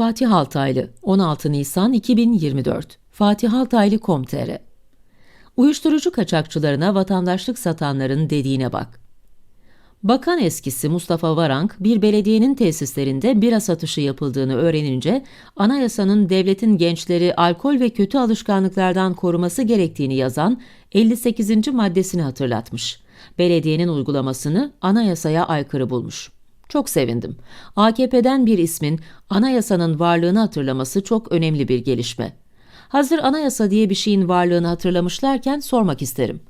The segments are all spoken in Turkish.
Fatih Altaylı 16 Nisan 2024 Fatih Altaylı.com.tr Uyuşturucu kaçakçılarına vatandaşlık satanların dediğine bak. Bakan eskisi Mustafa Varank, bir belediyenin tesislerinde bira satışı yapıldığını öğrenince, anayasanın devletin gençleri alkol ve kötü alışkanlıklardan koruması gerektiğini yazan 58. maddesini hatırlatmış. Belediyenin uygulamasını anayasaya aykırı bulmuş. Çok sevindim. AKP'den bir ismin anayasanın varlığını hatırlaması çok önemli bir gelişme. Hazır anayasa diye bir şeyin varlığını hatırlamışlarken sormak isterim.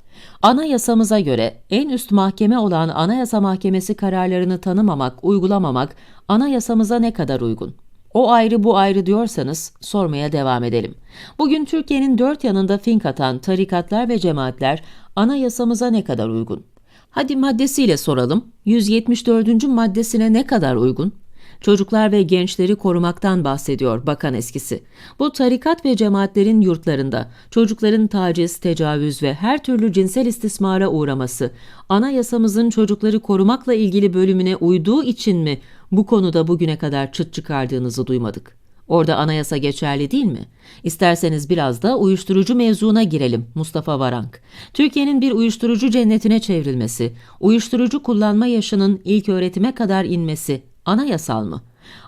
Anayasamıza göre en üst mahkeme olan Anayasa Mahkemesi kararlarını tanımamak, uygulamamak anayasamıza ne kadar uygun? O ayrı bu ayrı diyorsanız sormaya devam edelim. Bugün Türkiye'nin dört yanında fink atan tarikatlar ve cemaatler anayasamıza ne kadar uygun? Hadi maddesiyle soralım. 174. maddesine ne kadar uygun? Çocuklar ve gençleri korumaktan bahsediyor bakan eskisi. Bu tarikat ve cemaatlerin yurtlarında çocukların taciz, tecavüz ve her türlü cinsel istismara uğraması anayasamızın çocukları korumakla ilgili bölümüne uyduğu için mi bu konuda bugüne kadar çıt çıkardığınızı duymadık? Orada anayasa geçerli değil mi? İsterseniz biraz da uyuşturucu mevzuna girelim Mustafa Varank. Türkiye'nin bir uyuşturucu cennetine çevrilmesi, uyuşturucu kullanma yaşının ilk öğretime kadar inmesi anayasal mı?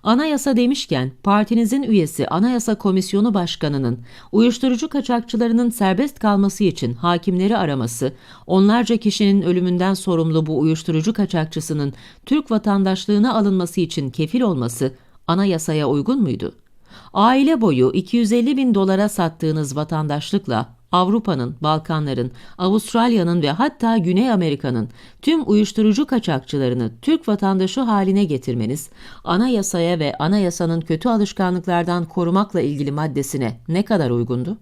Anayasa demişken partinizin üyesi Anayasa Komisyonu Başkanı'nın uyuşturucu kaçakçılarının serbest kalması için hakimleri araması, onlarca kişinin ölümünden sorumlu bu uyuşturucu kaçakçısının Türk vatandaşlığına alınması için kefil olması anayasaya uygun muydu? Aile boyu 250 bin dolara sattığınız vatandaşlıkla Avrupa'nın, Balkanların, Avustralya'nın ve hatta Güney Amerika'nın tüm uyuşturucu kaçakçılarını Türk vatandaşı haline getirmeniz, anayasaya ve anayasanın kötü alışkanlıklardan korumakla ilgili maddesine ne kadar uygundu?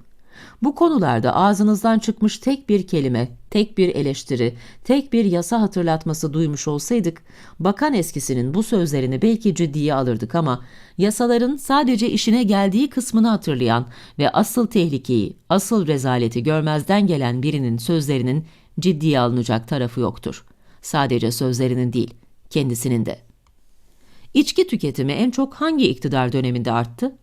Bu konularda ağzınızdan çıkmış tek bir kelime, tek bir eleştiri, tek bir yasa hatırlatması duymuş olsaydık, bakan eskisinin bu sözlerini belki ciddiye alırdık ama yasaların sadece işine geldiği kısmını hatırlayan ve asıl tehlikeyi, asıl rezaleti görmezden gelen birinin sözlerinin ciddiye alınacak tarafı yoktur. Sadece sözlerinin değil, kendisinin de. İçki tüketimi en çok hangi iktidar döneminde arttı?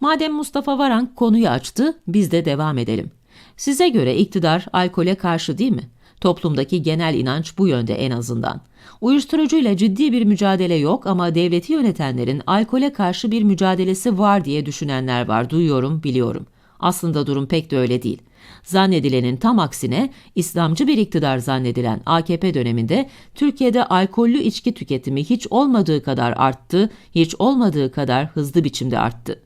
Madem Mustafa Varank konuyu açtı, biz de devam edelim. Size göre iktidar alkole karşı değil mi? Toplumdaki genel inanç bu yönde en azından. Uyuşturucuyla ciddi bir mücadele yok ama devleti yönetenlerin alkole karşı bir mücadelesi var diye düşünenler var. Duyuyorum, biliyorum. Aslında durum pek de öyle değil. Zannedilenin tam aksine İslamcı bir iktidar zannedilen AKP döneminde Türkiye'de alkollü içki tüketimi hiç olmadığı kadar arttı, hiç olmadığı kadar hızlı biçimde arttı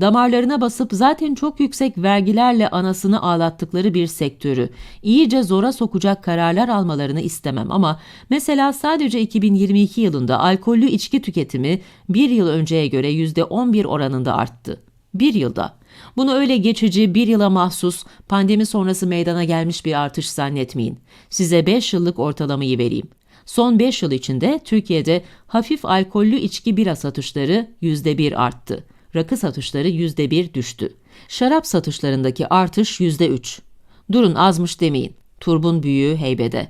damarlarına basıp zaten çok yüksek vergilerle anasını ağlattıkları bir sektörü iyice zora sokacak kararlar almalarını istemem ama mesela sadece 2022 yılında alkollü içki tüketimi bir yıl önceye göre %11 oranında arttı. Bir yılda. Bunu öyle geçici bir yıla mahsus pandemi sonrası meydana gelmiş bir artış zannetmeyin. Size 5 yıllık ortalamayı vereyim. Son 5 yıl içinde Türkiye'de hafif alkollü içki bira satışları %1 arttı rakı satışları %1 düştü. Şarap satışlarındaki artış %3. Durun azmış demeyin. Turbun büyüğü heybede.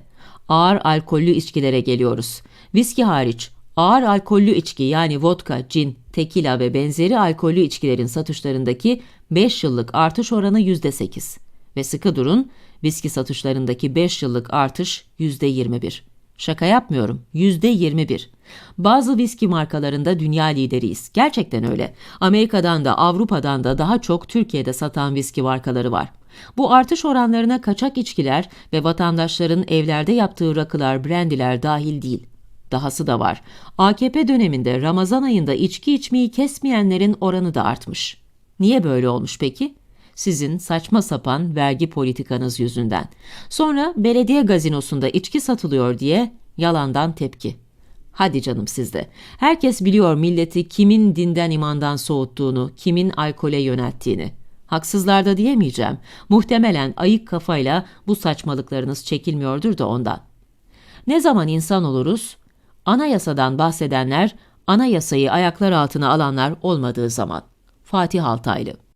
Ağır alkollü içkilere geliyoruz. Viski hariç ağır alkollü içki yani vodka, cin, tekila ve benzeri alkollü içkilerin satışlarındaki 5 yıllık artış oranı %8. Ve sıkı durun, viski satışlarındaki 5 yıllık artış %21. Şaka yapmıyorum. Yüzde 21. Bazı viski markalarında dünya lideriyiz. Gerçekten öyle. Amerika'dan da Avrupa'dan da daha çok Türkiye'de satan viski markaları var. Bu artış oranlarına kaçak içkiler ve vatandaşların evlerde yaptığı rakılar, brandiler dahil değil. Dahası da var. AKP döneminde Ramazan ayında içki içmeyi kesmeyenlerin oranı da artmış. Niye böyle olmuş peki? Sizin saçma sapan vergi politikanız yüzünden. Sonra belediye gazinosunda içki satılıyor diye yalandan tepki. Hadi canım sizde. Herkes biliyor milleti kimin dinden imandan soğuttuğunu, kimin alkole yönelttiğini. Haksızlarda diyemeyeceğim. Muhtemelen ayık kafayla bu saçmalıklarınız çekilmiyordur da ondan. Ne zaman insan oluruz? Anayasadan bahsedenler, anayasayı ayaklar altına alanlar olmadığı zaman. Fatih Altaylı